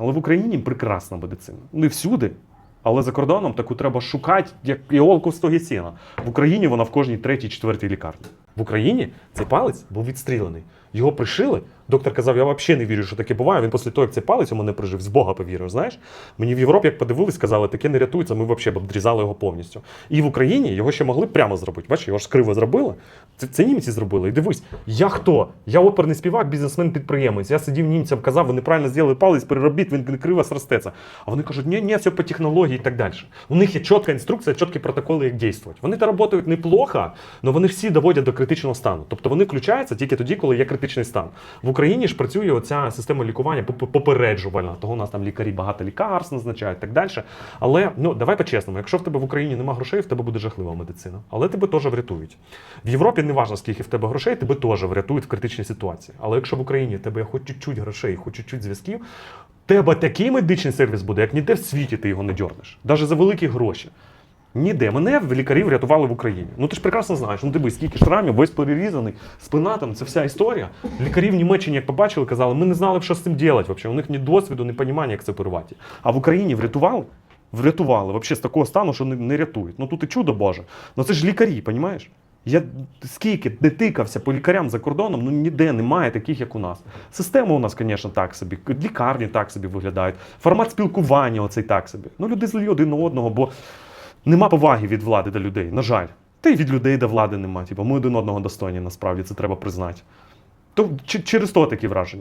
Але в Україні прекрасна медицина. Не всюди. Але за кордоном таку треба шукати, як іолку в стогі. В Україні вона в кожній третій, четвертій лікарні. В Україні цей палець був відстрілений. Його пришили. Доктор казав, я взагалі не вірю, що таке буває. Він після того, як цей палець у мене прижив, з Бога повірив. Знаєш, мені в Європі, як подивились, сказали, таке не рятується, ми взагалі б обдрізали його повністю. І в Україні його ще могли прямо зробити. Бачиш, його ж криво зробили. Це, це німці зробили. І дивись, я хто? Я оперний співак, бізнесмен-підприємець. Я сидів німцям, казав, вони правильно зробили палець, переробіть, він криво сростеться. А вони кажуть, ні, ні, все по технології і так далі. У них є чітка інструкція, чіткі протоколи, як діяти. Вони та працюють неплохо, але вони всі доводять до критичного стану. Тобто вони включаються тільки тоді, коли є критичний стан. В Україні ж працює оця система лікування попереджувальна. Того у нас там лікарі багато лікарств назначають так далі. Але ну давай по-чесному, якщо в тебе в Україні нема грошей, в тебе буде жахлива медицина. Але тебе теж врятують. В Європі не важливо, скільки в тебе грошей, тебе теж врятують в критичній ситуації. Але якщо в Україні в тебе хоч чуть-чуть грошей, хоч чуть-чуть зв'язків, тебе такий медичний сервіс буде, як ніде в світі ти його не дьорнеш. Навіть за великі гроші. Ніде. Мене в лікарі врятували в Україні. Ну ти ж прекрасно знаєш. Ну дивись, скільки шрамів, весь перерізаний, спина там, це вся історія. Лікарі в Німеччині, як побачили, казали, ми не знали, що з цим робити. Взагалі. У них ні досвіду, ні розуміння, як це оперувати. А в Україні врятували? Врятували. Взагалі з такого стану, що не, не рятують. Ну тут і чудо Боже. Ну це ж лікарі, розумієш? Я скільки не тикався по лікарям за кордоном, ну ніде немає таких, як у нас. Система у нас, звісно, так собі, лікарні так собі виглядають, формат спілкування оцей так собі. Ну люди злі один на одного, бо нема поваги від влади до людей, на жаль. Та й від людей до влади нема. Типу, ми один одного достойні, насправді це треба признати. То через то такі враження.